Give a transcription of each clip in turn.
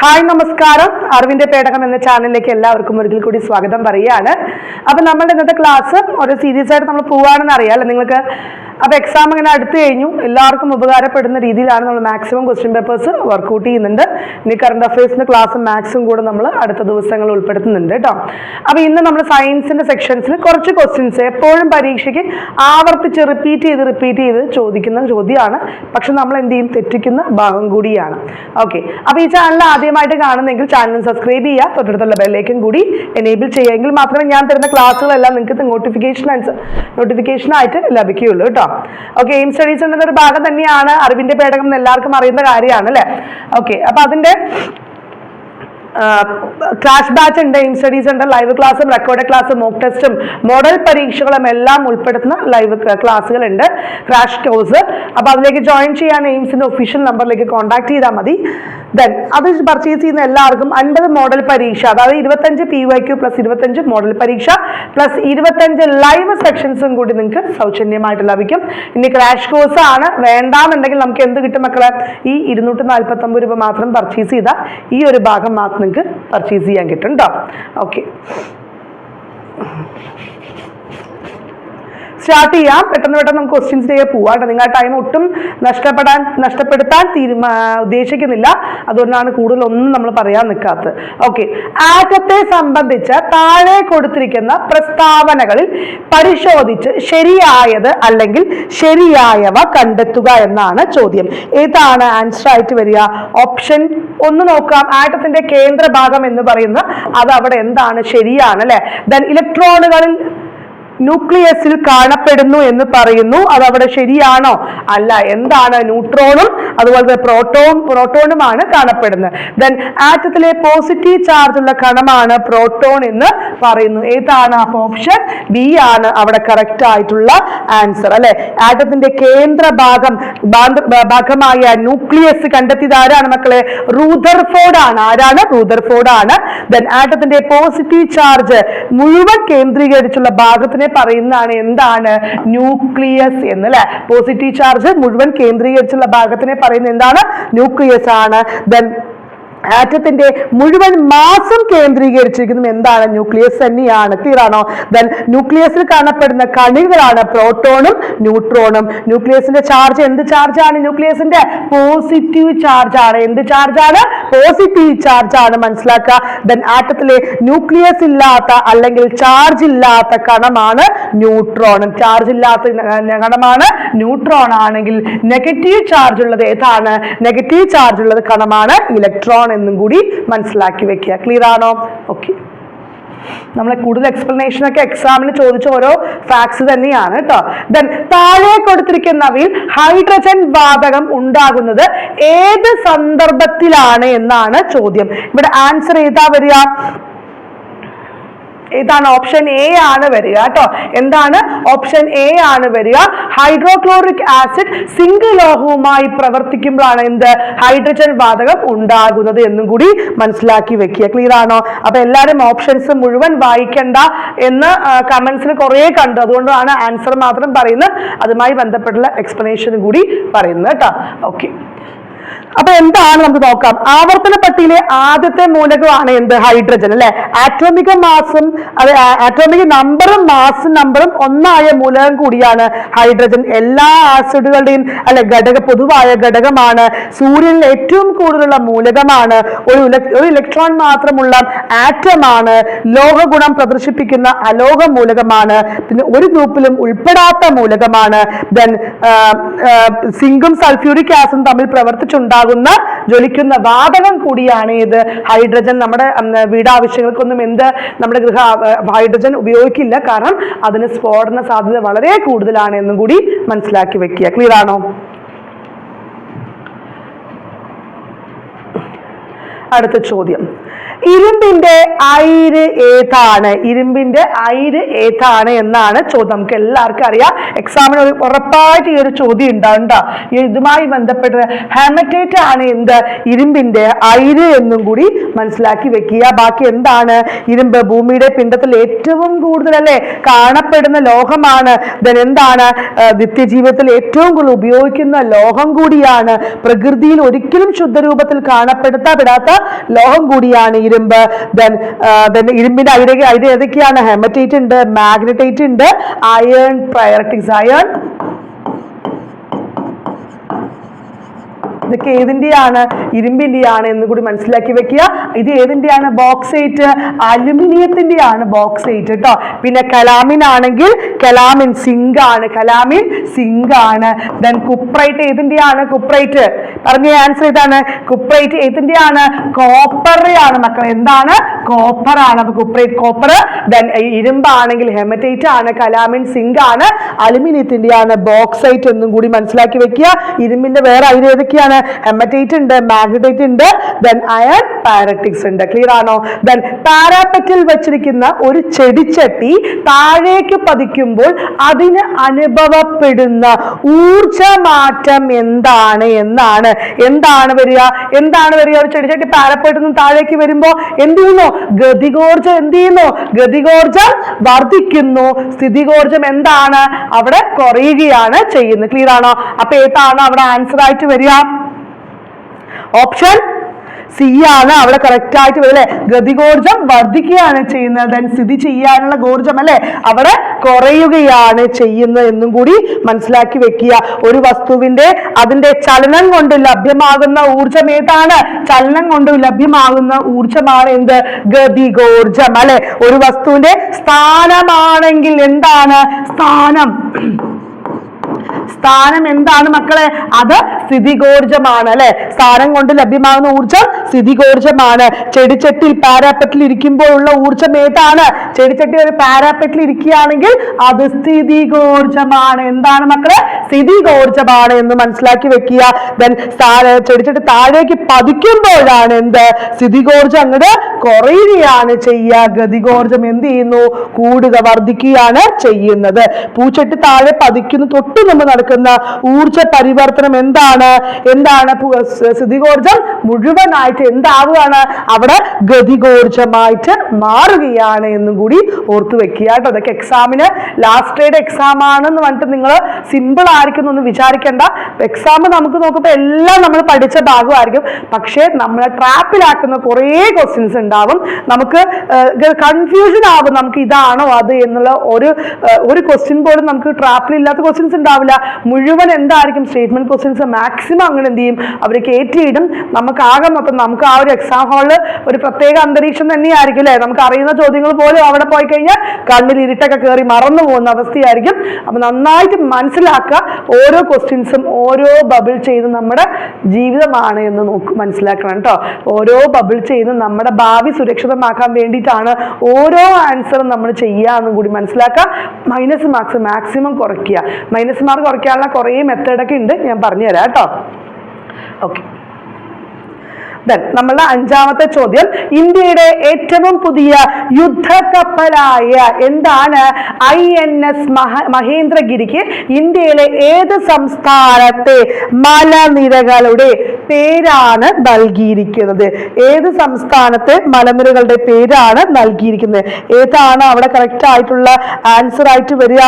Hi നമസ്കാരം. അറിവിന്റെ പേടകം എന്ന ചാനലിലേക്ക് എല്ലാവർക്കും ഒരിക്കൽ കൂടി സ്വാഗതം പറയുകയാണ്. അപ്പൊ നമ്മുടെ ഇന്നത്തെ ക്ലാസ് ഒരു സീരിയസ് ആയിട്ട് നമ്മൾ പോവാണെന്ന് അറിയാം നിങ്ങൾക്ക് അപ്പൊ എക്സാം ഇങ്ങനെ അടുത്ത് കഴിഞ്ഞു. എല്ലാവർക്കും ഉപകാരപ്പെടുന്ന രീതിയിലാണ് നമ്മൾ മാക്സിമം ക്വസ്റ്റ്യൻ പേപ്പേഴ്സ് വർക്കൗട്ട് ചെയ്യുന്നുണ്ട്. ഇനി കറണ്ട് അഫയേഴ്സിന്റെ ക്ലാസ്സും മാക്സും കൂടെ നമ്മൾ അടുത്ത ദിവസങ്ങൾ ഉൾപ്പെടുത്തുന്നുണ്ട് കേട്ടോ അപ്പൊ ഇന്ന് നമ്മൾ സയൻസിന്റെ സെക്ഷൻസിൽ കുറച്ച് ക്വസ്റ്റ്യൻസ് എപ്പോഴും പരീക്ഷയ്ക്ക് ആവർത്തിച്ച് റിപ്പീറ്റ് ചെയ്ത് റിപ്പീറ്റ് ചെയ്ത് ചോദിക്കുന്ന ചോദ്യമാണ്. പക്ഷെ നമ്മൾ എന്ത് ചെയ്യും? തെറ്റിക്കുന്ന ഭാഗം കൂടിയാണ്. ഓക്കെ അപ്പൊ ഈ ചാനൽ ആദ്യമായിട്ട് കാണുന്നെങ്കിൽ ചാനൽ സബ്സ്ക്രൈബ് ചെയ്യുക. തൊട്ടടുത്തുള്ള ബെല്ലേക്കും കൂടി എനേബിൾ ചെയ്യുക. എങ്കിൽ മാത്രമേ ഞാൻ തരുന്ന ക്ലാസ്സുകളെല്ലാം നിങ്ങൾക്ക് നോട്ടിഫിക്കേഷൻ നോട്ടിഫിക്കേഷൻ ആയിട്ട് ലഭിക്കുകയുള്ളൂ കേട്ടോ. ഓക്കെ എയിം സ്റ്റഡീസ് എന്നൊരു ഭാഗം തന്നെയാണ്. അറിവിന്റെ പേടകം എന്ന് എല്ലാവർക്കും അറിയുന്ന കാര്യമാണ് അല്ലേ? ഓക്കെ അപ്പൊ അതിന്റെ ക്ലാഷ് ബാച്ച് ഉണ്ട് എയിം സ്റ്റഡീസ് ഉണ്ട് ലൈവ് ക്ലാസ്സും റെക്കോർഡ് ക്ലാസ്സും മോക്ക് ടെസ്റ്റും മോഡൽ പരീക്ഷകളും എല്ലാം ഉൾപ്പെടുത്തുന്ന ലൈവ് ക്ലാസ്സുകൾ ഉണ്ട്. ക്രാഷ് കോഴ്സ് അപ്പൊ അതിലേക്ക് ജോയിൻ ചെയ്യാൻ എയിംസിന്റെ ഒഫീഷ്യൽ നമ്പറിലേക്ക് കോൺടാക്ട് ചെയ്താൽ മതി. ദെൻ അത് പർച്ചേസ് ചെയ്യുന്ന എല്ലാവർക്കും അൻപത് മോഡൽ പരീക്ഷ അതായത് ഇരുപത്തഞ്ച് പി വൈ ക്യു പ്ലസ് ഇരുപത്തഞ്ച് മോഡൽ പരീക്ഷ പ്ലസ് ഇരുപത്തഞ്ച് ലൈവ് സെക്ഷൻസും കൂടി നിങ്ങൾക്ക് സൗജന്യമായിട്ട് ലഭിക്കും. ഇനി ക്രാഷ് കോഴ്സ് ആണ്. വേണ്ടാന്നുണ്ടെങ്കിൽ നമുക്ക് എന്ത് കിട്ടും മക്കളെ? ഈ ഇരുന്നൂറ്റി നാൽപ്പത്തി ഒമ്പത് രൂപ മാത്രം പർച്ചേസ് ചെയ്താൽ ഈ ഒരു ഭാഗം മാത്രം നിങ്ങൾക്ക് പർച്ചേസ് ചെയ്യാൻ കിട്ടും കേട്ടോ ഓക്കെ സ്റ്റാർട്ട് ചെയ്യാം. പെട്ടെന്ന് പെട്ടെന്ന് നമുക്ക് ക്വസ്റ്റ്യൻസിലേക്ക് പോവാം കേട്ടോ. നിങ്ങൾ ടൈം ഒട്ടും നഷ്ടപ്പെടാൻ നഷ്ടപ്പെടുത്താൻ തീരുമാ ഉദ്ദേശിക്കുന്നില്ല. അതുകൊണ്ടാണ് കൂടുതൽ ഒന്നും നമ്മൾ പറയാൻ നിൽക്കാത്തത് ഓക്കെ ആറ്റത്തെ സംബന്ധിച്ച് താഴെ കൊടുത്തിരിക്കുന്ന പ്രസ്താവനകളിൽ പരിശോധിച്ച് ശരിയായത് അല്ലെങ്കിൽ ശരിയായവ കണ്ടെത്തുക എന്നാണ് ചോദ്യം. ഏതാണ് ആൻസർ ആയിട്ട് വരിക? ഓപ്ഷൻ ഒന്ന് നോക്കാം. ആറ്റത്തിന്റെ കേന്ദ്രഭാഗം എന്ന് പറയുന്ന അത് അവിടെ എന്താണ്? ശരിയാണ് അല്ലെ? ദെൻ ഇലക്ട്രോണുകളിൽ ന്യൂക്ലിയസിൽ കാണപ്പെടുന്നു എന്ന് പറയുന്നു. അത് അവിടെ ശരിയാണോ? അല്ല. എന്താണ് ന്യൂട്രോണും അതുപോലെ പ്രോട്ടോൺ പ്രോട്ടോണുമാണ് കാണപ്പെടുന്നത്. ദെൻ ആറ്റത്തിലെ പോസിറ്റീവ് ചാർജ് ഉള്ള കണമാണ് പ്രോട്ടോൺ എന്ന് പറയുന്നു. ഏതാണ് അപ്പൊ ഓപ്ഷൻ? ബി ആണ് അവിടെ കറക്റ്റ് ആയിട്ടുള്ള ആൻസർ. അല്ലെ? ആറ്റത്തിന്റെ കേന്ദ്ര ഭാഗം ഭാഗമായ ന്യൂക്ലിയസ് കണ്ടെത്തിയത് ആരാണ് മക്കളെ? റൂദർഫോർഡ് ആണ്. ആരാണ്? റൂദർഫോർഡ് ആണ്. ദെൻ ആറ്റത്തിന്റെ പോസിറ്റീവ് ചാർജ് മുഴുവൻ കേന്ദ്രീകരിച്ചുള്ള ഭാഗത്തിനെ പറയുന്നതാണ് എന്താണ്? ന്യൂക്ലിയസ് എന്ന് അല്ലെ പോസിറ്റീവ് ചാർജ് മുഴുവൻ കേന്ദ്രീകരിച്ചുള്ള ഭാഗത്തിനെ പറയുന്നത് എന്താണ്? ന്യൂക്ലിയസ് ആണ്. ദെൻ ആറ്റത്തിന്റെ മുഴുവൻ മാസം കേന്ദ്രീകരിച്ചിരിക്കുന്നത് എന്താണ് ന്യൂക്ലിയസ് തന്നെയാണ്. ക്ലിയർ ആണോ? ദെൻ ന്യൂക്ലിയസിൽ കാണപ്പെടുന്ന കണികളാണ് പ്രോട്ടോണും ന്യൂട്രോണും. ന്യൂക്ലിയസിന്റെ ചാർജ് എന്ത് ചാർജ് ആണ് ന്യൂക്ലിയസിന്റെ പോസിറ്റീവ് ചാർജ് ആണ് എന്ത് ചാർജ് ആണ് പോസിറ്റീവ് ചാർജ് ആണ് മനസ്സിലാക്കുക. ദെൻ ആറ്റത്തിലെ ന്യൂക്ലിയസ് ഇല്ലാത്ത അല്ലെങ്കിൽ ചാർജ് ഇല്ലാത്ത കണമാണ് ന്യൂട്രോൺ. ചാർജ് ഇല്ലാത്ത കണമാണ് ന്യൂട്രോൺ ആണെങ്കിൽ നെഗറ്റീവ് ചാർജ് ഉള്ളത് ഏതാണ്? നെഗറ്റീവ് ചാർജ് ഉള്ളത് കണമാണ് ഇലക്ട്രോൺ. എന്നും കൂടി മനസ്സിലാക്കി വെക്കുക. ക്ലിയർ ആണോ? ഓക്കെ നമ്മളെ കൂടുതൽ എക്സ്പ്ലനേഷൻ ഒക്കെ എക്സാമിന് ചോദിച്ച ഓരോ ഫാക്ട്സ് തന്നെയാണ് കേട്ടോ ദെൻ താഴെ കൊടുത്തിരിക്കുന്നവയിൽ ഹൈഡ്രജൻ വാതകം ഉണ്ടാകുന്നത് ഏത് സന്ദർഭത്തിലാണ് എന്നാണ് ചോദ്യം. ഇവിടെ ആൻസർ ഏതാ വരിക? ഇതാണ് ഓപ്ഷൻ എ ആണ് വരിക കേട്ടോ എന്താണ് ഓപ്ഷൻ എ ആണ് വരിക? ഹൈഡ്രോക്ലോറിക് ആസിഡ് സിംഗിൾ ലോഹവുമായി പ്രവർത്തിക്കുമ്പോഴാണ് എന്ത്? ഹൈഡ്രജൻ വാതകം ഉണ്ടാകുന്നത് എന്നും കൂടി മനസ്സിലാക്കി വെക്കുക. ക്ലിയർ ആണോ? അപ്പൊ എല്ലാവരും ഓപ്ഷൻസ് മുഴുവൻ വായിക്കണ്ട എന്ന് കമന്റ്സിൽ കുറേ കണ്ടു. അതുകൊണ്ടാണ് ആൻസർ മാത്രം പറയുന്നത്. അതുമായി ബന്ധപ്പെട്ടുള്ള എക്സ്പ്ലനേഷനും കൂടി പറയുന്നത് കേട്ടോ ഓക്കെ അപ്പൊ എന്താണ് നമുക്ക് നോക്കാം. ആവർത്തന പട്ടിയിലെ ആദ്യത്തെ മൂലകമാണ് എന്ത്? ഹൈഡ്രജൻ അല്ലെ? ആറ്റോമിക മാസും അത് ആറ്റോമിക നമ്പറും മാസ് നമ്പറും ഒന്നായ മൂലകം കൂടിയാണ് ഹൈഡ്രജൻ. എല്ലാ ആസിഡുകളുടെയും അല്ലെ ഘടക പൊതുവായ ഘടകമാണ്. സൂര്യനിൽ ഏറ്റവും കൂടുതലുള്ള മൂലകമാണ്. ഒരു ഒരു ഇലക്ട്രോൺ മാത്രമുള്ള ആറ്റമാണ് ലോഹഗുണം പ്രദർശിപ്പിക്കുന്ന അലോഹ മൂലകമാണ്. പിന്നെ ഒരു ഗ്രൂപ്പിലും ഉൾപ്പെടാത്ത മൂലകമാണ്. ദെൻ സിങ്കും സൾഫ്യൂരിക് ആസിഡും തമ്മിൽ പ്രവർത്തിച്ചുണ്ടാകുന്ന ജ്വലിക്കുന്ന വാതകം കൂടിയാണ് ഇത്. ഹൈഡ്രജൻ നമ്മുടെ വീടാവശ്യങ്ങൾക്കൊന്നും എന്ത് നമ്മുടെ ഗൃഹ ഹൈഡ്രജൻ ഉപയോഗിക്കില്ല. കാരണം അതിന് സ്ഫോടന സാധ്യത വളരെ കൂടുതലാണ് എന്നും കൂടി മനസ്സിലാക്കി വെക്കുക. ക്ലിയർ ആണോ? അടുത്ത ചോദ്യം. ഇരുമ്പിന്റെ അയിര് ഏതാണ്? ഇരുമ്പിന്റെ അയിര് ഏതാണ് എന്നാണ് ചോദ്യം. നമുക്ക് എല്ലാവർക്കും അറിയാം. എക്സാമിന് ഒരു ഉറപ്പായിട്ട് ഈ ഒരു ചോദ്യം ഉണ്ടാവണ്ട ഇതുമായി ബന്ധപ്പെട്ട് ഹാമറ്റേറ്റ് ആണ് എന്ത്? ഇരുമ്പിന്റെ അയിര് എന്നും കൂടി മനസ്സിലാക്കി വെക്കുക. ബാക്കി എന്താണ്? ഇരുമ്പ് ഭൂമിയുടെ പിണ്ടത്തിൽ ഏറ്റവും കൂടുതൽ അല്ലെ കാണപ്പെടുന്ന ലോഹമാണ്. then എന്താണ്? നിത്യജീവിതത്തിൽ ഏറ്റവും കൂടുതൽ ഉപയോഗിക്കുന്ന ലോഹം കൂടിയാണ്. പ്രകൃതിയിൽ ഒരിക്കലും ശുദ്ധരൂപത്തിൽ കാണപ്പെടുത്താപ്പെടാത്ത ലോഹം കൂടിയാണ് ഇരുമ്പ് ദെൻ ദെൻ ഇരുമ്പിന്റെ അതിലെ ഐഡിയ ഏതൊക്കെയാണ്? ഹെമറ്റൈറ്റ് ഉണ്ട് മാഗ്നറ്റൈറ്റ് ഉണ്ട് അയൺ പ്രയോറിറ്റിക്സ് അയൺ ഇതൊക്കെ ഏതിന്റെയാണ് ഇരുമ്പിന്റെയാണ് എന്ന് കൂടി മനസ്സിലാക്കി വെക്കുക. ഇത് ഏതിന്റെയാണ് ബോക്സൈറ്റ് അലുമിനിയത്തിന്റെയാണ് ബോക്സൈറ്റ് കേട്ടോ പിന്നെ കലാമിൻ ആണെങ്കിൽ കലാമിൻ സിങ്ക് ആണ്. കലാമിൻ സിങ്ക് ആണ്. ദെൻ കുപ്രൈറ്റ് ഏതിന്റെയാണ് കുപ്രൈറ്റ് പറഞ്ഞ ആൻസർ ഇതാണ് കുപ്രൈറ്റ് ഏതിന്റെയാണ് കോപ്പർ ആണ് മക്കൾ എന്താണ്? കോപ്പർ ആണ്. അപ്പൊ കുപ്രൈറ്റ് കോപ്പർ ദെൻ ഇരുമ്പാണെങ്കിൽ ഹെമറ്റൈറ്റ് ആണ്. കലാമിൻ സിങ്ക് ആണ്. അലുമിനിയത്തിന്റെയാണ് ബോക്സൈറ്റ് എന്നും കൂടി മനസ്സിലാക്കി വെക്കുക. ഇരുമ്പിന്റെ വേറെ അതിന് ഏതൊക്കെയാണ്? ഹെമറ്റൈറ്റ് ഉണ്ട് മാഗ്നറ്റൈറ്റ് ഉണ്ട് ദെൻ അയൺ പാരറ്റിക്സ് ഉണ്ട്. ക്ലിയർ ആണോ? ദെൻ പാരാപ്പറ്റിൽ വെച്ചിരിക്കുന്ന ഒരു ചെടിച്ചട്ടി താഴേക്ക് പതിക്കുമ്പോൾ അതിന് അനുഭവപ്പെടുന്ന ഊർജമാറ്റം എന്താണ് എന്നാണ്. എന്താണ് വരിക? എന്താണ് വരിക? ഒരു ചെടിച്ചട്ടി പാരപ്പറ്റിൽ നിന്ന് താഴേക്ക് വരുമ്പോൾ എന്ത് ചെയ്യുന്നു? ഗതികോർജം എന്ത് ചെയ്യുന്നു? ഗതികോർജം വർദ്ധിക്കുന്നു. സ്ഥിതികോർജം എന്താണ്? അവിടെ കുറയുകയാണ് ചെയ്യുന്നത്. ക്ലിയർ ആണോ? അപ്പൊ ഏതാണ് അവിടെ ആൻസർ ആയിട്ട് വരിക? ഓപ്ഷൻ സി ആണ്. അവിടെ കറക്റ്റ് ആയിട്ട് വരും അല്ലെ? ഗതികോർജം വർദ്ധിക്കുകയാണ് ചെയ്യുന്നത്. സ്ഥിതി ചെയ്യാനുള്ള ഗോർജം അല്ലെ? അവിടെ കുറയുകയാണ് ചെയ്യുന്നത് എന്നും കൂടി മനസ്സിലാക്കി വെക്കുക. ഒരു വസ്തുവിന്റെ അതിന്റെ ചലനം കൊണ്ട് ലഭ്യമാകുന്ന ഊർജം ഏതാണ്? ചലനം കൊണ്ട് ലഭ്യമാകുന്ന ഊർജമാണ് എന്ത്? ഗതികോർജം അല്ലെ? ഒരു വസ്തുവിന്റെ സ്ഥാനമാണെങ്കിൽ എന്താണ്? സ്ഥാനം. സ്ഥാനം എന്താണ് മക്കളെ? അത് സ്ഥിതികോർജമാണ് അല്ലെ? സ്ഥാനം കൊണ്ട് ലഭ്യമാകുന്ന ഊർജം സ്ഥിതികോർജമാണ് ചെടിച്ചട്ടിൽ പാരാപ്പറ്റിൽ ഇരിക്കുമ്പോൾ ഉള്ള ഊർജം ഏതാണ്? ചെടിച്ചട്ടി ഒരു പാരാപ്പറ്റിൽ ഇരിക്കുകയാണെങ്കിൽ അത് സ്ഥിതികോർജമാണ് എന്താണ് മക്കളെ? സ്ഥിതികോർജമാണ് എന്ന് മനസ്സിലാക്കി വെക്കുക. ദെൻ ചെടിച്ചട്ടി താഴേക്ക് പതിക്കുമ്പോഴാണ് എന്ത്? സ്ഥിതികോർജം അങ്ങോട്ട് കുറയുകയാണ് ചെയ്യുക. ഗതികോർജം എന്ത് ചെയ്യുന്നു? കൂടുക വർദ്ധിക്കുകയാണ് ചെയ്യുന്നത്. പൂച്ചട്ടി താഴെ പതിക്കുന്ന തൊട്ട് മുമ്പ് നടക്കുന്ന ഊർജ പരിവർത്തനം എന്താണ്? എന്താണ് സ്ഥിതികോർജം മുഴുവനായിട്ട് എന്താവുകയാണ്? അവിടെ ഗതികോർജമായിട്ട് മാറുകയാണ് എന്നും കൂടി ഓർത്തു വെക്കുക കേട്ടോ. അതൊക്കെ എക്സാമിന് ലാസ്റ്റ് ഡേയുടെ എക്സാം ആണെന്ന് പറഞ്ഞിട്ട് നിങ്ങൾ സിമ്പിൾ ആയിരിക്കും എന്നൊന്നും വിചാരിക്കേണ്ട. എക്സാം നമുക്ക് നോക്കുമ്പോൾ എല്ലാം നമ്മൾ പഠിച്ച ഭാഗമായിരിക്കും. പക്ഷേ നമ്മളെ ട്രാപ്പിലാക്കുന്ന കുറേ ക്വസ്റ്റ്യൻസ് ഉണ്ടാവും. നമുക്ക് കൺഫ്യൂഷൻ ആവും. നമുക്ക് ഇതാണോ അത് എന്നുള്ള ഒരു ഒരു ക്വസ്റ്റ്യൻ പോലും നമുക്ക് ട്രാപ്പിലില്ലാത്ത ക്വസ്റ്റ്യൻസ് ഉണ്ടാവില്ല. മുഴുവൻ എന്തായിരിക്കും സ്റ്റേറ്റ്മെന്റ് ക്വസ്റ്റ്യൻസ് മാക്സിമം അങ്ങനെ എന്ത് ചെയ്യും? അവർ കയറ്റിയിടും നമുക്ക് ആകെ മൊത്തം നമുക്ക് ആ ഒരു എക്സാം ഹാളിൽ ഒരു പ്രത്യേക അന്തരീക്ഷം തന്നെയായിരിക്കും അല്ലേ? നമുക്ക് അറിയുന്ന ചോദ്യങ്ങൾ പോലും അവിടെ പോയി കഴിഞ്ഞാൽ കണ്ണിൽ ഇരുട്ടൊക്കെ കയറി മറന്നു പോകുന്ന അവസ്ഥയായിരിക്കും. അപ്പൊ നന്നായിട്ട് മനസ്സിലാക്കുക ഓരോ ക്വസ്റ്റ്യൻസും ഓരോ ബബിൾ ചെയ്ത് നമ്മുടെ ജീവിതമാണ് എന്ന് നോക്ക് മനസ്സിലാക്കണം കേട്ടോ. ഓരോ ബബിൾ ചെയ്ത് നമ്മുടെ ഭാവി സുരക്ഷിതമാക്കാൻ വേണ്ടിയിട്ടാണ് ഓരോ ആൻസറും നമ്മൾ ചെയ്യുക എന്നും കൂടി മനസ്സിലാക്കുക. മൈനസ് മാർക്സ് മാക്സിമം കുറയ്ക്കുക. മൈനസ് മാർക്ക് കുറയ്ക്കാനുള്ള കുറേ മെത്തേഡൊക്കെ ഉണ്ട്. ഞാൻ പറഞ്ഞുതരാം കേട്ടോ. ഓക്കെ ദെൻ നമ്മളുടെ അഞ്ചാമത്തെ ചോദ്യം. ഇന്ത്യയുടെ ഏറ്റവും പുതിയ യുദ്ധക്കപ്പലായ എന്താണ്? ഐ എൻ എസ് മഹേന്ദ്രഗിരിക്ക് ഇന്ത്യയിലെ ഏത് സംസ്ഥാനത്തെ മലനിരകളുടെ പേരാണ് നൽകിയിരിക്കുന്നത്? ഏത് സംസ്ഥാനത്തെ മലനിരകളുടെ പേരാണ് നൽകിയിരിക്കുന്നത്? ഏതാണ് അവിടെ കറക്റ്റ് ആയിട്ടുള്ള ആൻസർ ആയിട്ട് വരിക?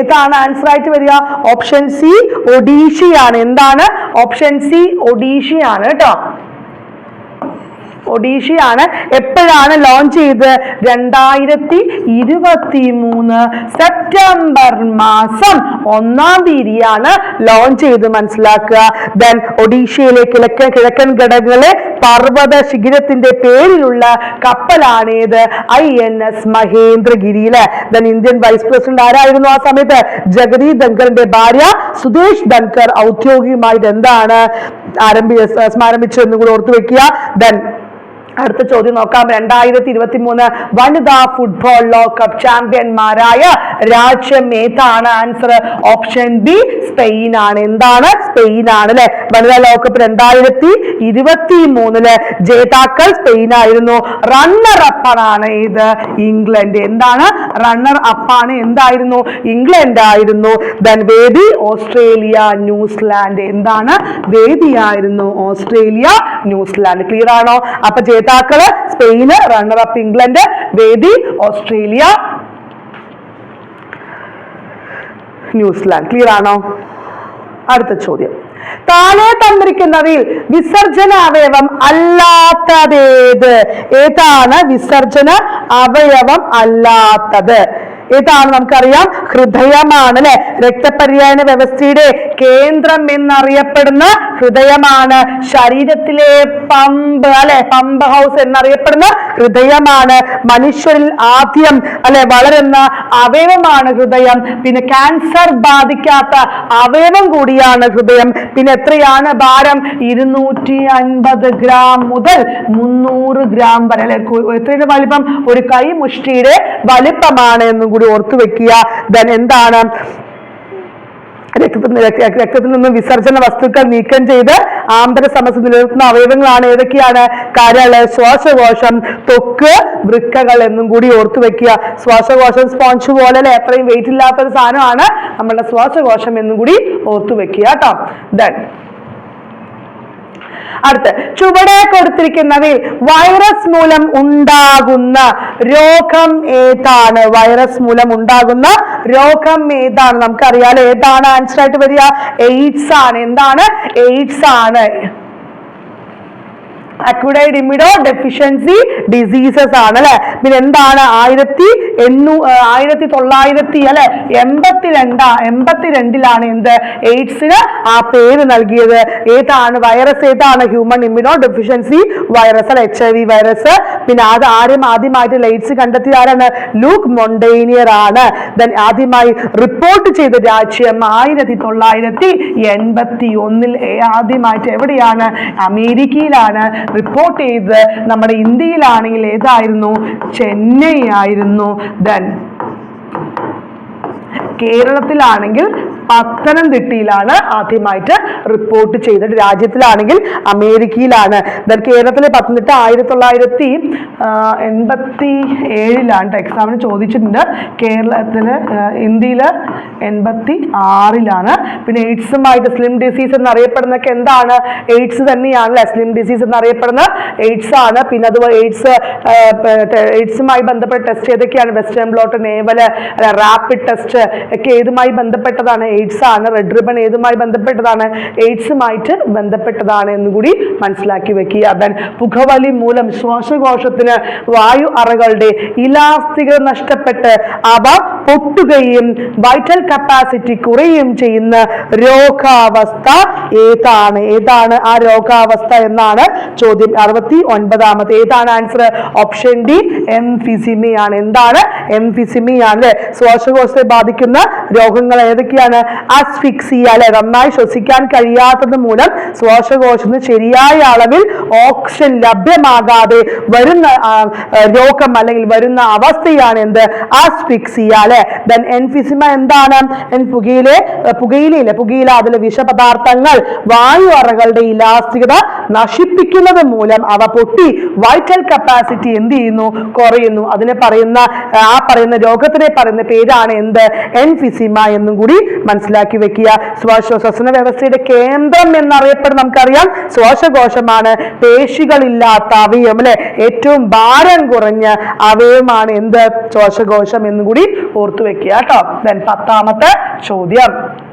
ഏതാണ് ആൻസർ ആയിട്ട് വരിക. ഓപ്ഷൻ സി ഒഡീഷയാണ് എന്താണ്? ഓപ്ഷൻ സി ഒഡീഷയാണ് കേട്ടോ. ഒഡീഷയാണ് എപ്പോഴാണ് ലോഞ്ച് ചെയ്തത്? രണ്ടായിരത്തി ഇരുപത്തി മൂന്ന് സെപ്റ്റംബർ മാസം ഒന്നാം തീയതിയാണ് ലോഞ്ച് ചെയ്ത് മനസ്സിലാക്കുക. ദെൻ ഒഡീഷയിലെ കിഴക്കൻ കിഴക്കൻ ഘടകങ്ങളെ പർവത ശിഖിരത്തിന്റെ പേരിലുള്ള കപ്പലാണേത് ഐ എൻ എസ് മഹേന്ദ്രഗിരിയിൽ ദൻ ഇന്ത്യൻ വൈസ് പ്രസിഡന്റ് ആരായിരുന്നു ആ സമയത്ത്? ജഗദീപ് ധൻകറിന്റെ ഭാര്യ സുദേശ് ധൻകർ ഔദ്യോഗികമായിട്ട് എന്താണ് ആരംഭി സ്മാരംഭിച്ചു എന്നും കൂടി ഓർത്തു വെക്കുക. ദെൻ അടുത്ത ചോദ്യം നോക്കാം. രണ്ടായിരത്തി ഇരുപത്തി മൂന്ന് വനിതാ ഫുട്ബോൾ ലോകകപ്പ് ചാമ്പ്യന്മാരായ രാജ്യം ഏതാണ്? ആൻസർ ഓപ്ഷൻ ബി സ്പെയിൻ ആണ്. എന്താണ്? സ്പെയിൻ ആണ് അല്ലെ? വനിതാ ലോകകപ്പ് രണ്ടായിരത്തി ഇരുപത്തി മൂന്നിൽ ജേതാക്കൾ സ്പെയിൻ ആയിരുന്നു. റണ്ണർ അപ്പാണ് ഇത് ഇംഗ്ലണ്ട്. എന്താണ്? റണ്ണർ അപ്പാണ് എന്തായിരുന്നു? ഇംഗ്ലണ്ട് ആയിരുന്നു. ദൻ വേദി ഓസ്ട്രേലിയ ന്യൂസിലാൻഡ്. എന്താണ്? വേദിയായിരുന്നു ഓസ്ട്രേലിയ ന്യൂസിലാൻഡ്. ക്ലിയർ ആണോ? അപ്പൊ ജേതാക്കൾ സ്പെയിന് റണ്ണർ അപ്പ് ഇംഗ്ലണ്ട് വേദി ഓസ്ട്രേലിയ. New Zealand. ക്ലിയർ ആണോ? അടുത്ത ചോദ്യം. താഴെ തന്നിരിക്കുന്നതിൽ വിസർജന അവയവം അല്ലാത്തതേത്? ഏതാണ് വിസർജന അവയവം അല്ലാത്തത്? ഏതാണ് നമുക്കറിയാം ഹൃദയമാണ് അല്ലെ? രക്തപര്യായന വ്യവസ്ഥയുടെ കേന്ദ്രം എന്നറിയപ്പെടുന്ന ഹൃദയമാണ്. ശരീരത്തിലെ പമ്പ് അല്ലെ? പമ്പ് ഹൗസ് എന്നറിയപ്പെടുന്ന ഹൃദയമാണ്. മനുഷ്യരിൽ ആദ്യം അല്ലെ? വളരുന്ന അവയവമാണ് ഹൃദയം. പിന്നെ ക്യാൻസർ ബാധിക്കാത്ത അവയവം കൂടിയാണ് ഹൃദയം. പിന്നെ എത്രയാണ് ഭാരം? ഇരുന്നൂറ്റി അൻപത് ഗ്രാം മുതൽ മുന്നൂറ് ഗ്രാം വരെ അല്ലെ? എത്രയുടെ വലിപ്പം? ഒരു കൈമുഷ്ടിയുടെ വലിപ്പമാണ് എന്നും കൂടി ഓർത്തു വെക്കുക. ദൻ എന്താണ്? രക്തത്തിൽ രക്തത്തിൽ നിന്നും വിസർജന വസ്തുക്കൾ നീക്കം ചെയ്ത് ആന്തര സമസ്യ നിലനിർത്തുന്ന അവയവങ്ങളാണ്. ഏതൊക്കെയാണ്? കരൾ ശ്വാസകോശം തൊക്ക് വൃക്കകൾ എന്നും കൂടി ഓർത്തു വെക്കുക. ശ്വാസകോശം സ്പോഞ്ച് പോലെ അത്രയും വെയിറ്റ് ഇല്ലാത്ത ഒരു സാധനമാണ്. നമ്മുടെ ശ്വാസകോശം എന്നും കൂടി ഓർത്തു വെക്കുക കേട്ടോ. ദെൻ അടുത്ത് ചുവടെ കൊടുത്തിരിക്കുന്നവയിൽ വൈറസ് മൂലം ഉണ്ടാകുന്ന രോഗം ഏതാണ്? വൈറസ് മൂലം ഉണ്ടാകുന്ന രോഗം ഏതാണ്? നമുക്കറിയാലോ ഏതാണ്? ആൻസർ ആയിട്ട് വരിക. എയ്ഡ്സ് ആണ്. എന്താണ്? എയ്ഡ്സ് ആണ്. അക്വിഡൈഡ് ഇമിഡോ ഡെഫിഷ്യൻസി ഡിസീസസ് ആണ് അല്ലെ? പിന്നെ എന്താണ് ആയിരത്തി എണ്ണൂ ആയിരത്തി തൊള്ളായിരത്തി അല്ലെ? എൺപത്തി രണ്ടാ എൺപത്തി രണ്ടിലാണ് എന്ത്? എയ്ഡ്സിന് ആ പേര് നൽകിയത്. ഏതാണ് വൈറസ്? ഏതാണ് human immunodeficiency virus? H I V virus. പിന്നെ അത് ആരും ആദ്യമായിട്ട് എയ്ഡ്സ് കണ്ടെത്തിയ ആരാണ്? ലൂക്ക് മൊണ്ടേനിയർ ആണ്. ദെൻ ആദ്യമായി റിപ്പോർട്ട് ചെയ്ത രാജ്യം ആയിരത്തി തൊള്ളായിരത്തി എൺപത്തി ഒന്നിൽ ആദ്യമായിട്ട് എവിടെയാണ്? അമേരിക്കയിലാണ്. റിപ്പോർട്ട് ചെയ്ത് നമ്മുടെ ഇന്ത്യയിലാണെങ്കിൽ ഏതായിരുന്നു? ചെന്നൈ ആയിരുന്നു. ദൻ കേരളത്തിലാണെങ്കിൽ പത്തനംതിട്ടയിലാണ് ആദ്യമായിട്ട് റിപ്പോർട്ട് ചെയ്തത്. രാജ്യത്തിലാണെങ്കിൽ അമേരിക്കയിലാണ്. കേരളത്തിലെ പത്തനംതിട്ട ആയിരത്തി തൊള്ളായിരത്തി എൺപത്തി ഏഴിലാണ് എക്സാമിന് ചോദിച്ചിട്ടുണ്ട്. കേരളത്തിൽ ഇന്ത്യയിൽ എൺപത്തി ആറിലാണ് പിന്നെ എയ്ഡ്സുമായിട്ട് സ്ലിം ഡിസീസ് എന്നറിയപ്പെടുന്നൊക്കെ എന്താണ്? എയ്ഡ്സ് തന്നെയാണ് സ്ലിം ഡിസീസ് എന്നറിയപ്പെടുന്ന എയ്ഡ്സ് ആണ്. പിന്നെ അതുപോലെ എയ്ഡ്സ് എയ്ഡ്സുമായി ബന്ധപ്പെട്ട ടെസ്റ്റ് ഏതൊക്കെയാണ്? Western blot naval rapid test ഒക്കെ ഏതുമായി ബന്ധപ്പെട്ടതാണ്? എയ്ഡ്സ് ആണ്. റെഡ് റിബൺ ഏതുമായി ബന്ധപ്പെട്ടതാണ്? എയ്ഡ്സുമായിട്ട് ബന്ധപ്പെട്ടതാണ് എന്ന് കൂടി മനസ്സിലാക്കി വെക്കുക. ദൻ പുകവലി മൂലം ശ്വാസകോശത്തിന് വായു അറകളുടെ ഇലാസ്തികത നഷ്ടപ്പെട്ട് അവ പൊട്ടുകയും വൈറ്റൽ കപ്പാസിറ്റി കുറയുകയും ചെയ്യുന്ന രോഗാവസ്ഥ ഏതാണ്? ഏതാണ് ആ രോഗാവസ്ഥ എന്നാണ് ചോദ്യം അറുപത്തി ഒൻപതാമത് ഏതാണ് ആൻസർ ഓപ്ഷൻ ഡി എം ഫിസിമിയാണ് എന്താണ്? എംഫിസിമിയാണ് അല്ലെ ശ്വാസകോശത്തെ ബാധിക്കുന്ന രോഗങ്ങൾ ഏതൊക്കെയാണ്? അസ്ഫിക്സിയ അല്ലെ? നന്നായി ശ്വസിക്കാൻ കഴിയാത്തത് മൂലം ശ്വാസകോശത്തിന് ശരിയായ അളവിൽ ഓക്സിജൻ ലഭ്യമാകാതെ വരുന്ന രോഗം അല്ലെങ്കിൽ വരുന്ന അവസ്ഥയാണ് എന്ത്? അസ്ഫിക്സിയ അല്ലെ? ദെൻ എൻഫിസിമ എന്താണ്? പുകയിലെ പുകയിലയിലെ പുകയില അതിലെ വിഷപദാർത്ഥങ്ങൾ വായു അറകളുടെ ഇലാസ്തികത നശിപ്പിക്കുന്നത് മൂലം അവ പൊട്ടി വൈറ്റൽ കപ്പാസിറ്റി എന്ത് ചെയ്യുന്നു? കുറയുന്നു. അതിനെ പറയുന്ന ആ പറയുന്ന രോഗത്തിനെ പറയുന്ന പേരാണ് എന്ത്? എൻഫിസിമ എന്നും കൂടി മനസ്സിലാക്കി വെക്കുക. ശ്വാസോശ്വസന വ്യവസ്ഥയുടെ കേന്ദ്രം എന്നറിയപ്പെടുന്ന നമുക്കറിയാം. ശ്വാസകോശമാണ് പേശികളില്ലാത്ത അവയം അല്ലെ? ഏറ്റവും ഭാരം കുറഞ്ഞ അവയവമാണ് എന്ത്? ശ്വാസകോശം എന്നും കൂടി ഓർത്തു വെക്കുക കേട്ടോ. ദെൻ പത്താമത്തെ ചോദ്യം.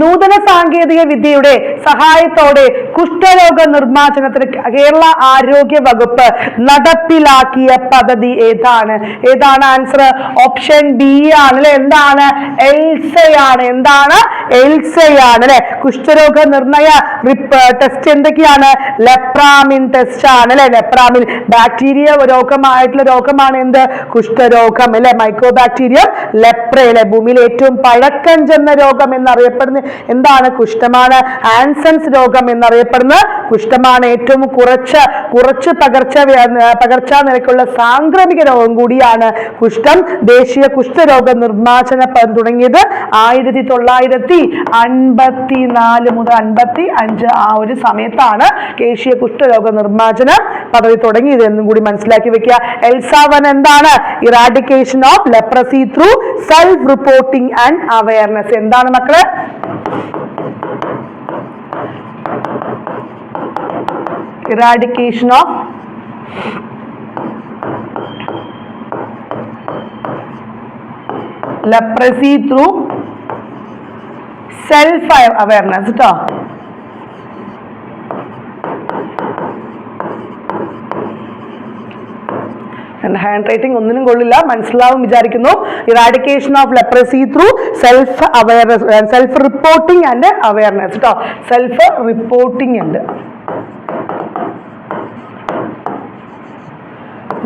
നൂതന സാങ്കേതിക വിദ്യയുടെ സഹായത്തോടെ കുഷ്ഠരോഗ നിർമ്മാർജനത്തിന് കേരള ആരോഗ്യ വകുപ്പ് നടപ്പിലാക്കിയ പദ്ധതി ഏതാണ്? ഏതാണ് ആൻസർ ഓപ്ഷൻ ബി ആണ് അല്ലെ എന്താണ്? എൽസയാണ് എന്താണ്? എൽസയാണ് അല്ലെ കുഷ്ഠരോഗ നിർണയ ടെസ്റ്റ് എന്തൊക്കെയാണ്? ലെപ്രാമിൻ ടെസ്റ്റ് ആണ് അല്ലെ ലെപ്രാമിൻ ബാക്ടീരിയ രോഗമായിട്ടുള്ള രോഗമാണ് എന്ത്? കുഷ്ഠരോഗം അല്ലെ മൈക്രോ ബാക്ടീരിയ ലെപ്ര അല്ലെ ഭൂമിയിൽ ഏറ്റവും പഴക്കം ചെന്ന രോഗം എന്നറിയപ്പെടുന്നത് എന്നറിയപ്പെടുന്ന എന്താണ് കുഷ്ഠമാണ്? ആൻസൻസ് രോഗം എന്നറിയപ്പെടുന്ന കുഷ്ഠമാണ്. ഏറ്റവും കുറച്ച് കുറച്ച് പകർച്ച പകർച്ച നിരക്കുള്ള സാംക്രമിക രോഗം കൂടിയാണ് കുഷ്ഠം. ദേശീയ കുഷ്ഠരോഗ പദ്ധതി തുടങ്ങിയത് ആയിരത്തി തൊള്ളായിരത്തി അൻപത്തി നാല് മുതൽ അൻപത്തി അഞ്ച് ആ ഒരു സമയത്താണ് ദേശീയ കുഷ്ഠരോഗ നിർമ്മാർജന പദ്ധതി തുടങ്ങിയത് എന്നും കൂടി മനസ്സിലാക്കി വെക്കുക. എൽസാവൻ എന്താണ്? Eradication of leprosy through self reporting and awareness എന്താണ് മക്കൾ? Eradication of leprosy through self awareness കേട്ടോ ഹാൻഡ് റൈറ്റിംഗ് ഒന്നിനും കൊള്ളില്ല. മനസ്സിലാവും വിചാരിക്കുന്നു. Eradication of leprosy through self awareness self reporting and awareness കേട്ടോ സെൽഫ് റിപ്പോർട്ടിംഗ് ഉണ്ട്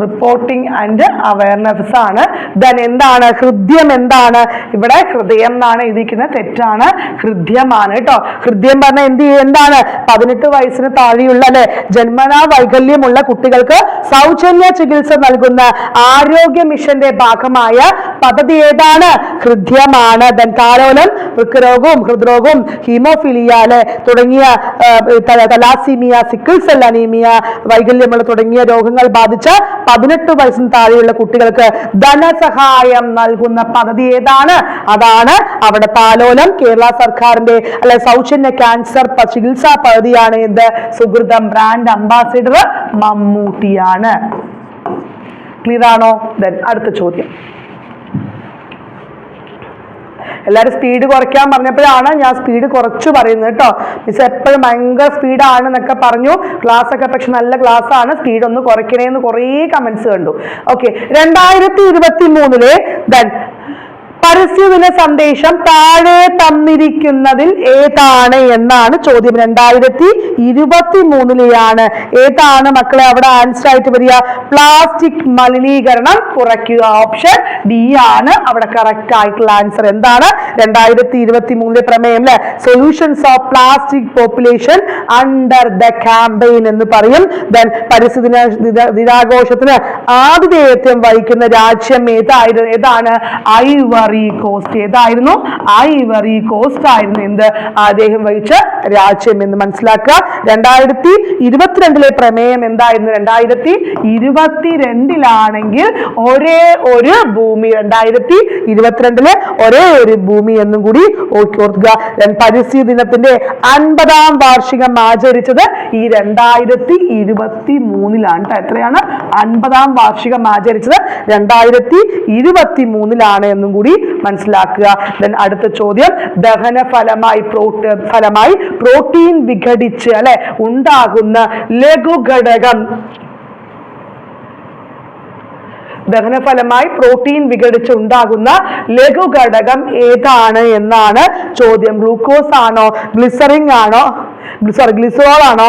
റിപ്പോർട്ടിംഗ് ആൻഡ് അവയർനെസ് ആണ്. ദൻ എന്താണ്? ഹൃദ്യം എന്താണ്? ഇവിടെ ഹൃദയം എന്നാണ് എഴുതിക്കുന്നത് തെറ്റാണ്. ഹൃദ്യമാണ് കേട്ടോ. ഹൃദ്യം പറഞ്ഞാൽ എന്ത് എന്താണ്? പതിനെട്ട് വയസ്സിന് താഴെയുള്ള അല്ലെ? ജന്മനാ വൈകല്യമുള്ള കുട്ടികൾക്ക് സൗജന്യ ചികിത്സ നൽകുന്ന ആരോഗ്യ മിഷന്റെ ഭാഗമായ പദ്ധതി ഏതാണ്? ഹൃദ്യമാണ്. ദൻ താരോലം വൃക്കരോഗവും ഹൃദ്രോഗവും ഹീമോഫിലിയ അല്ലെ? തുടങ്ങിയ തലാസീമിയ സിക്കിൾസെൽ അനീമിയ വൈകല്യമുള്ള തുടങ്ങിയ രോഗങ്ങൾ ബാധിച്ച പതിനെട്ട് വയസ്സിന് താഴെയുള്ള കുട്ടികൾക്ക് ധനസഹായം നൽകുന്ന പദ്ധതി ഏതാണ്? അതാണ് അവിടെ താലോലം കേരള സർക്കാരിന്റെ അല്ലെ സൗജന്യ ക്യാൻസർ ചികിത്സാ പദ്ധതിയാണ് എന്ത്? സുഹൃതം ബ്രാൻഡ് അംബാസിഡർ മമ്മൂട്ടിയാണ്. ക്ലിയർ ആണോ? ദെൻ അടുത്ത ചോദ്യം. എല്ലാവരും സ്പീഡ് കുറയ്ക്കാൻ പറഞ്ഞപ്പോഴാണ് ഞാൻ സ്പീഡ് കുറച്ച് പറയുന്നത് കേട്ടോ. മിസ് എപ്പോഴും ഭയങ്കര സ്പീഡാണ് എന്നൊക്കെ പറഞ്ഞു. ക്ലാസ് ഒക്കെ പക്ഷെ നല്ല ക്ലാസ് ആണ്. സ്പീഡ് ഒന്ന് കുറയ്ക്കണേന്ന് കുറേ കമന്റ്സ് കണ്ടു. ഓക്കെ രണ്ടായിരത്തി ഇരുപത്തി മൂന്നിലെ ദൻ പരസ്യദിന സന്ദേശം താഴെ തന്നിരിക്കുന്നതിൽ ഏതാണ് എന്നാണ് ചോദ്യം. രണ്ടായിരത്തി ഇരുപത്തി മൂന്നിലെയാണ് ഏതാണ് മക്കളെ അവിടെ ആൻസർ ആയിട്ട് വരിക. പ്ലാസ്റ്റിക് മലിനീകരണം കുറയ്ക്കുക ഓപ്ഷൻ ഡി ആണ് അവിടെ കറക്റ്റ് ആയിട്ടുള്ള ആൻസർ എന്താണ്? രണ്ടായിരത്തി ഇരുപത്തി മൂന്നിലെ പ്രമേയം അല്ലെ? Solutions of plastic population under the campaign എന്ന് പറയും. ദെൻ പരിസ്ഥിതി ദിന- ദിന- ദിനാഘോഷത്തിന് ആതിഥേയത്വം വഹിക്കുന്ന രാജ്യം ഏതായിരുന്നു ഏതാണ്? ഐവറി കോസ്റ്റ് ഏതായിരുന്നു? ഐവറി കോസ്റ്റ് ആയിരുന്നു എന്ത്? അദ്ദേഹം വഹിച്ച രാജ്യം എന്ന് മനസ്സിലാക്കുക. രണ്ടായിരത്തി ഇരുപത്തിരണ്ടിലെ പ്രമേയം എന്തായിരുന്നു? രണ്ടായിരത്തി ഇരുപത്തിരണ്ടിലാണെങ്കിൽ ഒരേ ഒരു ഭൂമി രണ്ടായിരത്തി ഇരുപത്തിരണ്ടിലെ ഒരേ ഒരു ഭൂമി എന്നും കൂടി ഓർക്ക- ഓർക്കുക. പരിസ്ഥിതി ദിനത്തിന്റെ അൻപതാം വാർഷികം ആചരിച്ചത് ഈ രണ്ടായിരത്തി ഇരുപത്തി മൂന്നിലാണ്. എത്രയാണ്? അൻപതാം വാർഷികം ആചരിച്ചത് രണ്ടായിരത്തി ഇരുപത്തി മൂന്നിലാണ് എന്നും കൂടി മനസ്സിലാക്കുക. ദെൻ അടുത്ത ചോദ്യം ദഹന ഫലമായി പ്രോട്ടീൻ ഫലമായി പ്രോട്ടീൻ വിഘടിച്ച് അല്ലെ? ഉണ്ടാകുന്ന ലഘുഘടകം ദഹനഫലമായി പ്രോട്ടീൻ വിഘടിച്ച് ഉണ്ടാകുന്ന ലഘുഘടകം ഏതാണ് എന്നാണ് ചോദ്യം. ഗ്ലൂക്കോസ് ആണോ ഗ്ലിസറിൻ ആണോ? സോറി ഗ്ലിസറോൾ ആണോ?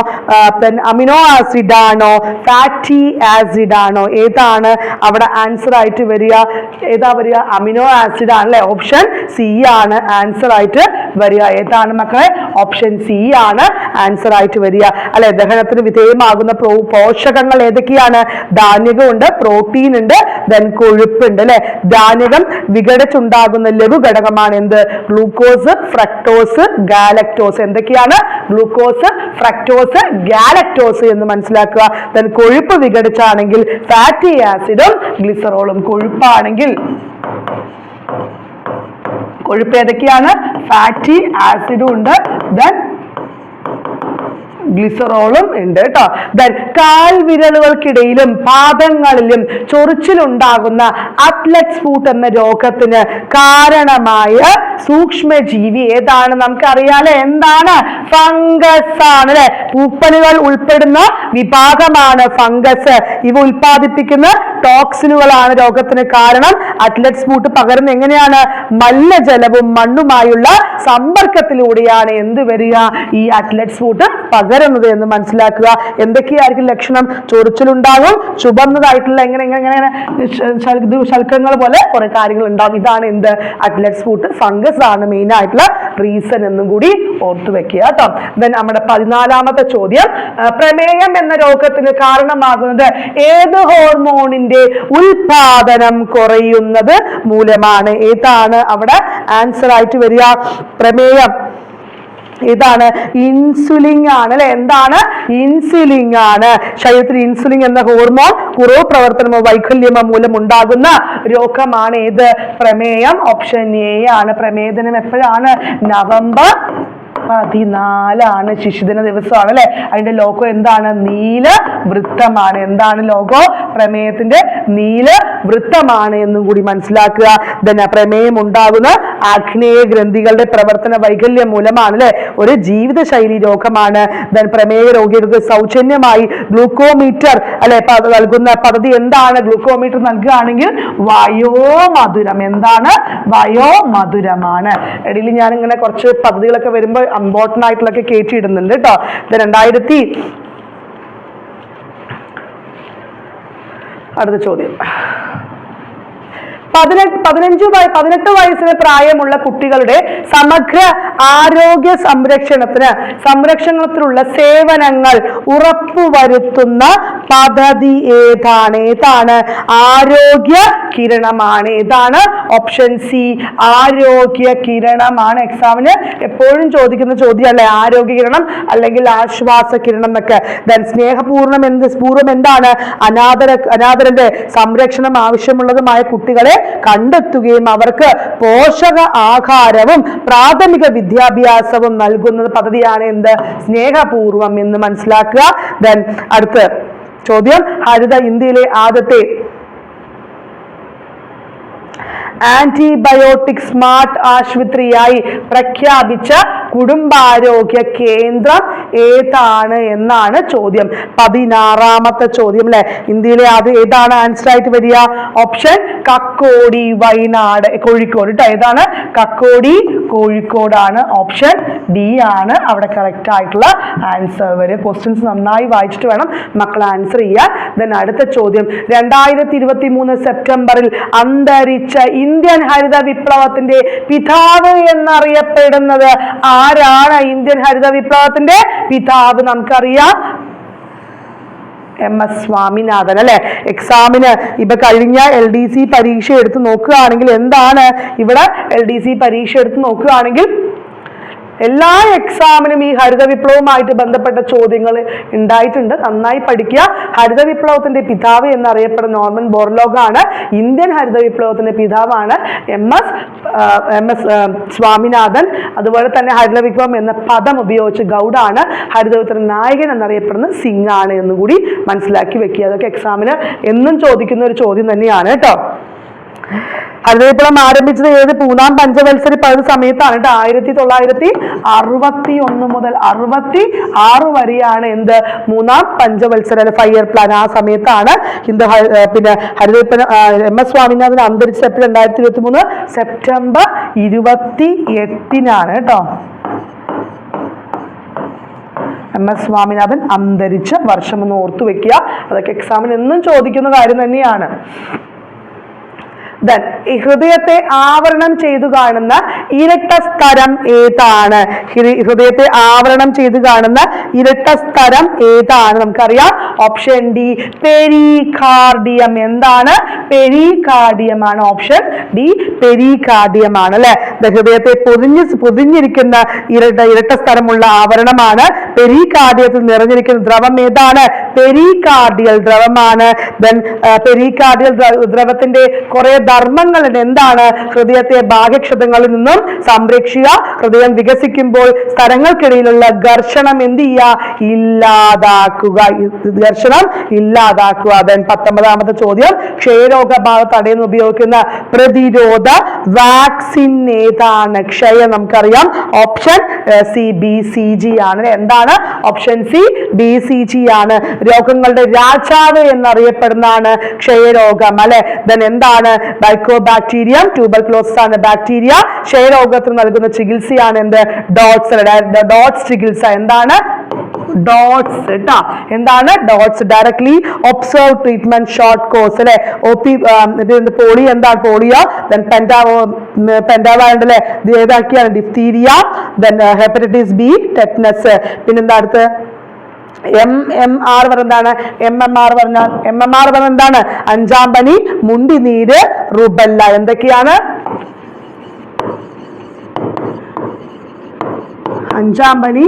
അമിനോ ആസിഡ് ആണോ? ഫാറ്റി ആസിഡ് ആണോ? ഏതാണ് അവിടെ ആൻസർ ആയിട്ട് വരിക? ഏതാ വരിക? അമിനോ ആസിഡ് ആണല്ലേ ഓപ്ഷൻ സി ആണ് ആൻസർ ആയിട്ട് വരിക. ഏതാണ് മക്കളെ? ഓപ്ഷൻ സി ആണ് ആൻസർ ആയിട്ട് വരിക. അല്ലെ? ദഹനത്തിന് വിധേയമാകുന്ന പോഷകങ്ങൾ ഏതൊക്കെയാണ്? ധാന്യകം ഉണ്ട് പ്രോട്ടീൻ ഉണ്ട് ദെൻ കൊഴുപ്പുണ്ട് അല്ലെ? ധാന്യകം വിഘടിച്ചുണ്ടാകുന്ന ലഘു ഘടകമാണ് എന്ത്? ഗ്ലൂക്കോസ് ഫ്രക്ടോസ് ഗാലക്ടോസ് എന്തൊക്കെയാണ്? ഗ്ലൂക്കോസ് ഫ്രക്ടോസ് ഗാലക്ടോസ് എന്ന് മനസ്സിലാക്കുക. ദെൻ കൊഴുപ്പ് വിഘടിച്ചാണെങ്കിൽ ഫാറ്റി ആസിഡും ഗ്ലിസറോളും കൊഴുപ്പാണെങ്കിൽ. കൊഴുപ്പ് ഏതൊക്കെയാണ്? ഫാറ്റി ആസിഡും ഉണ്ട്. ദെൻ ഗ്ലിസറോളും ഉണ്ട് കേട്ടോ ദെൻ കാൽവിരലുകൾക്കിടയിലും പാദങ്ങളിലും ചൊറിച്ചിലുണ്ടാകുന്ന അത്ലറ്റ്സ് ഫൂട്ട് എന്ന രോഗത്തിന് കാരണമായ സൂക്ഷ്മജീവി ഏതാണ് നമുക്കറിയാലോ? എന്താണ്? ഫംഗസ് ആണ് അല്ലെ പൂപ്പലുകൾ ഉൾപ്പെടുന്ന വിഭാഗമാണ് ഫംഗസ് ഇവ ഉൽപ്പാദിപ്പിക്കുന്ന ടോക്സിനുകളാണ് രോഗത്തിന് കാരണം. അത്ലറ്റ്സ് ഫൂട്ട് പകരുന്ന എങ്ങനെയാണ്? മല്ല ജലവും മണ്ണുമായുള്ള സമ്പർക്കത്തിലൂടെയാണ് എന്ത് വരിക? ഈ അത്ലറ്റ്സ് ഫുഡ് പകരുന്നത് എന്ന് മനസ്സിലാക്കുക. എന്തൊക്കെയായിരിക്കും ലക്ഷണം? ചൊറിച്ചിലുണ്ടാകും ചുവന്നതായിട്ടുള്ള എങ്ങനെ എങ്ങനെ എങ്ങനെ ശൽക്കങ്ങൾ പോലെ കുറെ കാര്യങ്ങൾ ഉണ്ടാകും. ഇതാണ് എന്ത്? അറ്റ്ലറ്റ്സ് ഫുഡ് ഫംഗസ് ആണ് മെയിൻ ആയിട്ടുള്ള റീസൺ എന്നും കൂടി ഓർത്തു വെക്കുക കേട്ടോ. ദെൻ നമ്മുടെ പതിനാലാമത്തെ ചോദ്യം പ്രമേയം എന്ന രോഗത്തിന് കാരണമാകുന്നത് ഏത് ഹോർമോണിന്റെ ഉൽപാദനം കുറയുന്നത് മൂലമാണ്? ഏതാണ്? അവിടെ ആൻസർ ആയിട്ട് വരിക. പ്രമേയം. ഇതാണ് ഇൻസുലിൻ ആണ് അല്ലെ? എന്താണ്? ഇൻസുലിൻ ആണ്. ശരീരത്തിൽ ഇൻസുലിൻ എന്ന ഹോർമോൺ കുറവ് പ്രവർത്തനമോ വൈകല്യമോ മൂലം ഉണ്ടാകുന്ന രോഗമാണ് ഏത്? പ്രമേയം ഓപ്ഷൻ എ ആണ്. പ്രമേദനം എപ്പോഴാണ്? നവംബർ പതിനാലാണ്. ശിശുദിന ദിവസമാണ് അല്ലെ? അതിന്റെ ലോഗോ എന്താണ്? നീല വൃത്തമാണ്. എന്താണ് ലോഗോ? പ്രമേയത്തിന്റെ നീല വൃത്തമാണ് എന്നും കൂടി മനസ്സിലാക്കുക. പ്രമേയം ഉണ്ടാകുന്ന ആഗ്നേയ ഗ്രന്ഥികളുടെ പ്രവർത്തന വൈകല്യം മൂലമാണ് അല്ലെ ഒരു ജീവിതശൈലി രോഗമാണ്. ദൻ പ്രമേയ രോഗികൾക്ക് സൗജന്യമായി ഗ്ലൂക്കോമീറ്റർ അല്ലെ? നൽകുന്ന പദ്ധതി എന്താണ്? ഗ്ലൂക്കോമീറ്റർ നൽകുകയാണെങ്കിൽ വയോമധുരം. എന്താണ്? വയോമധുരമാണ്. ഇടയിൽ ഞാൻ ഇങ്ങനെ കുറച്ച് പദ്ധതികളൊക്കെ വരുമ്പോൾ ഇമ്പോർട്ടന്റ് ആയിട്ടുള്ളൊക്കെ കയറ്റിയിടുന്നുണ്ട് കേട്ടോ. ഇത് രണ്ടായിരത്തി അടുത്ത ചോദ്യം. പതിനെട്ട് പതിനഞ്ച് പതിനെട്ട് വയസ്സിന് പ്രായമുള്ള കുട്ടികളുടെ സമഗ്ര ആരോഗ്യ സംരക്ഷണത്തിന് സംരക്ഷണത്തിനുള്ള സേവനങ്ങൾ ഉറപ്പുവരുത്തുന്ന പദ്ധതി ഏതാണ്? ഏതാണ്? ആരോഗ്യ കിരണമാണ്. ഏതാണ്? ഓപ്ഷൻ സി ആരോഗ്യ കിരണമാണ്. എക്സാമിന് എപ്പോഴും ചോദിക്കുന്ന ചോദ്യം അല്ലെ ആരോഗ്യ കിരണം അല്ലെങ്കിൽ ആശ്വാസ കിരണം എന്നൊക്കെ. ദൻ സ്നേഹപൂർണം എന്ത് പൂർവം എന്താണ്? അനാഥര അനാഥരന്റെ സംരക്ഷണം ആവശ്യമുള്ളതുമായ കുട്ടികളെ കണ്ടെത്തുകയും അവർക്ക് പോഷക ആഹാരവും പ്രാഥമിക വിദ്യാഭ്യാസവും നൽകുന്ന പദ്ധതിയാണ് എന്ത്? സ്നേഹപൂർവം എന്ന് മനസ്സിലാക്കുക. ദെൻ അടുത്ത് ചോദ്യം ഹരിത ഇന്ത്യയിലെ ആദ്യത്തെ ആന്റിബയോട്ടിക് സ്മാർട്ട് ആശുപത്രിയായി പ്രഖ്യാപിച്ച കുടുംബാരോഗ്യ കേന്ദ്രം ഏതാണ് എന്നാണ് ചോദ്യം. പതിനാറാമത്തെ ചോദ്യം അല്ലെ ഇന്ത്യയിലെ അത് ഏതാണ്? ആൻസർ ആയിട്ട് വരിക. ഓപ്ഷൻ കക്കോടി വയനാട് കോഴിക്കോട് കേട്ടോ ഏതാണ്? കക്കോടി കോഴിക്കോടാണ് ഓപ്ഷൻ ഡി ആണ് അവിടെ കറക്റ്റ് ആയിട്ടുള്ള ആൻസർ വരിക. ക്വസ്റ്റ്യൻസ് നന്നായി വായിച്ചിട്ട് വേണം മക്കൾ ആൻസർ ചെയ്യാൻ. ദെൻ അടുത്ത ചോദ്യം. രണ്ടായിരത്തി ഇരുപത്തി മൂന്ന് സെപ്റ്റംബറിൽ അന്തരിച്ച ഇന്ത്യൻ ഹരിത വിപ്ലവത്തിന്റെ പിതാവ് എന്നറിയപ്പെടുന്നത് ആരാണ്? ഇന്ത്യൻ ഹരിത വിപ്ലവത്തിന്റെ പിതാവ് നമുക്കറിയാം. എം എസ് സ്വാമിനാഥൻ അല്ലെ? എക്സാമിന് ഇപ്പൊ കഴിഞ്ഞ എൽ ഡി സി പരീക്ഷ എടുത്ത് നോക്കുകയാണെങ്കിൽ എന്താണ്? ഇവിടെ എൽ ഡി സി പരീക്ഷ എടുത്ത് നോക്കുകയാണെങ്കിൽ എല്ലാ എക്സാമിനും ഈ ഹരിത വിപ്ലവവുമായിട്ട് ബന്ധപ്പെട്ട ചോദ്യങ്ങൾ ഉണ്ടായിട്ടുണ്ട്. നന്നായി പഠിക്കുക. ഹരിത വിപ്ലവത്തിന്റെ പിതാവ് എന്നറിയപ്പെടുന്ന നോർമൻ ബോർലോഗാണ് ഇന്ത്യൻ ഹരിത വിപ്ലവത്തിന്റെ പിതാവാണ് M S M S Swaminathan. അതുപോലെ തന്നെ ഹരിത വിപ്ലവം എന്ന പദം ഉപയോഗിച്ച് ഗൗഡാണ് ഹരിത വിപ്ലവത്തിന്റെ നായകൻ എന്നറിയപ്പെടുന്ന സിംഗ് ആണ് എന്നും കൂടി മനസ്സിലാക്കി വെക്കുക. അതൊക്കെ എക്സാമിന് എന്നും ചോദിക്കുന്ന ഒരു ചോദ്യം തന്നെയാണ് കേട്ടോ. ഹരിതവിപ്ലവം ആരംഭിച്ചത് ഏത്? മൂന്നാം പഞ്ചവത്സരി പല സമയത്താണ് കേട്ടോ. ആയിരത്തി തൊള്ളായിരത്തി അറുപത്തി ഒന്ന് മുതൽ അറുപത്തി ആറ് വരെയാണ് എന്ത്? മൂന്നാം പഞ്ചവത്സര ഫൈവ് ഇയർ പ്ലാൻ ആ സമയത്താണ് ഹിന്ദു പിന്നെ ഹരിതവിപ്ലവ എം എസ് സ്വാമിനാഥൻ അന്തരിച്ച എപ്പോഴും? രണ്ടായിരത്തി ഇരുപത്തി മൂന്ന് സെപ്റ്റംബർ ഇരുപത്തി എട്ടിനാണ് കേട്ടോ. എം എസ് സ്വാമിനാഥൻ അന്തരിച്ച വർഷം ഒന്ന് ഓർത്തു വെക്കുക അതൊക്കെ എക്സാമിന് എന്നും ചോദിക്കുന്ന കാര്യം തന്നെയാണ്. ദെൻ ഈ ഹൃദയത്തെ ആവരണം ചെയ്തു കാണുന്ന ഇരട്ട സ്തരം ഏതാണ്? ഹൃദയത്തെ ആവരണം ചെയ്തു കാണുന്ന ഇരട്ട സ്തരം ഏതാണ്? നമുക്കറിയാം. Option D pericardium. എന്താണ്? പെരികാർഡിയം ആണ് ഓപ്ഷൻ ഡി പെരികാർഡിയം ആണ് അല്ലെ ഹൃദയത്തെ പൊതിഞ്ഞ് പൊതിഞ്ഞിരിക്കുന്ന ഇരട്ട ഇരട്ട സ്ഥലമുള്ള ആവരണമാണ് പെരികാർഡിയത്തിൽ നിറഞ്ഞിരിക്കുന്ന ദ്രവം ഏതാണ്? പെരികാർഡിയൽ ദ്രവമാണ്. ദെൻ പെരികാർഡിയൽ ദ്രവത്തിന്റെ കുറെ ധർമ്മങ്ങളുണ്ട് എന്താണ്? ഹൃദയത്തെ ബാഹ്യക്ഷതങ്ങളിൽ നിന്നും സംരക്ഷിക്കുക ഹൃദയം വികസിക്കുമ്പോൾ സ്ഥലങ്ങൾക്കിടയിലുള്ള ഘർഷണം എന്ത് ചെയ്യുക? ഇല്ലാതാക്കുക. ഘർഷണം ഇല്ലാതാക്കുക. ദെൻ പത്തൊമ്പതാമത്തെ ചോദ്യം ക്ഷയരോഗ ബാധ തടയുന്ന ഉപയോഗിക്കുന്ന പ്രതിരോധ വാക്സിൻ ഏതാണ്? ക്ഷയം നമുക്കറിയാം. Option C B C G ആണ്. എന്താണ് option C B C G ആണ്. രോഗങ്ങളുടെ രാജാവ് എന്നറിയപ്പെടുന്നതാണ് ക്ഷയരോഗം അല്ലെ? ദെൻ എന്താണ്? ബൈക്കോ ബാക്ടീരിയം ട്യൂബൽ ക്ലോസ് ആണ് ബാക്ടീരിയ ക്ഷയരോഗത്തിന് നൽകുന്ന ചികിത്സയാണ് എന്ത്? ഡോട്ട്സ് ഡോട്ട്സ് ചികിത്സ. എന്താണ്? ഡോട്ട്സ് കേട്ടോ എന്താണ്? DOTS directly observe treatment short course അല്ലെ? ഒ പി പോളിയോ എന്താണ് പോളിയോ ദെൻ പെൻഡാവോ ഇത് ഏതാക്കിയാണ്? Diphtheria then hepatitis B tetanus പിന്നെന്താ അടുത്ത്? എം എം ആർ പറഞ്ഞാണ്. എം എം ആർ പറഞ്ഞാൽ എം എം ആർ പറഞ്ഞ എന്താണ്? അഞ്ചാം പനി മുണ്ടിനീര് റുബല്ല എന്തൊക്കെയാണ്? അഞ്ചാം പനി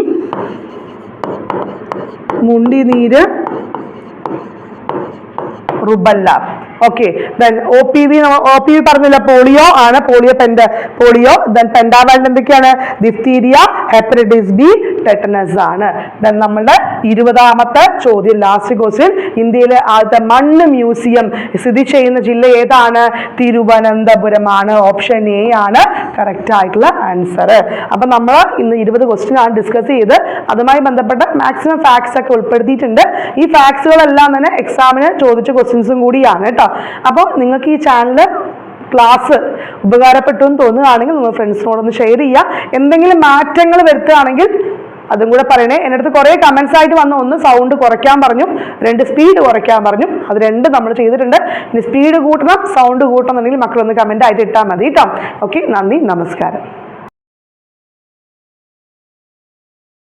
മുണ്ടിനീര് rubella. Okay then O P V O P V പറഞ്ഞില്ല പോളിയോ ആണ്. പോളിയോ പെൻഡ പോളിയോ ദെൻ പെൻഡാവാൾഡ് എന്തൊക്കെയാണ്? ദിഫ്തീരിയ ഹെപ്പറ്റൈറ്റിസ് ബി ടെറ്റനസ് ആണ്. ദെൻ നമ്മുടെ ഇരുപതാമത്തെ ചോദ്യം ലാസ്റ്റ് ക്വസ്റ്റ്യൻ ഇന്ത്യയിലെ ആദ്യത്തെ മണ്ണ് മ്യൂസിയം സ്ഥിതി ചെയ്യുന്ന ജില്ല ഏതാണ്? തിരുവനന്തപുരമാണ് ഓപ്ഷൻ എ ആണ്. കറക്റ്റ് ആയിട്ടുള്ള ആൻസർ അപ്പൊ നമ്മൾ ഇന്ന് ഇരുപത് ക്വസ്റ്റ്യൻ ആണ് ഡിസ്കസ് ചെയ്ത്. അതുമായി ബന്ധപ്പെട്ട മാക്സിമം ഫാക്ട്സ് ഒക്കെ ഉൾപ്പെടുത്തിയിട്ടുണ്ട്. ഈ ഫാക്ട്സുകളെല്ലാം തന്നെ എക്സാമിന് ചോദിച്ച ക്വസ്റ്റ്യൻസും കൂടിയാണ് കേട്ടോ അപ്പോൾ നിങ്ങൾക്ക് ഈ ചാനൽ ക്ലാസ് ഉപകാരപ്പെട്ടു എന്ന് തോന്നുകയാണെങ്കിൽ നിങ്ങൾ ഫ്രണ്ട്സിനോടൊന്ന് ഷെയർ ചെയ്യുക. എന്തെങ്കിലും മാറ്റങ്ങൾ വരുത്തുകയാണെങ്കിൽ അതും കൂടെ പറയണേ. എന്റെ അടുത്ത് കുറേ കമൻസ് ആയിട്ട് വന്ന. ഒന്ന് സൗണ്ട് കുറയ്ക്കാൻ പറഞ്ഞു. രണ്ട് സ്പീഡ് കുറയ്ക്കാൻ പറഞ്ഞു. അത് രണ്ട് നമ്മൾ ചെയ്തിട്ടുണ്ട്. ഇനി സ്പീഡ് കൂട്ടണം സൗണ്ട് കൂട്ടണം എന്നുണ്ടെങ്കിൽ മക്കളൊന്ന് കമന്റ് ആയിട്ട് ഇട്ടാൽ മതി കേട്ടോ ഓക്കെ നന്ദി നമസ്കാരം.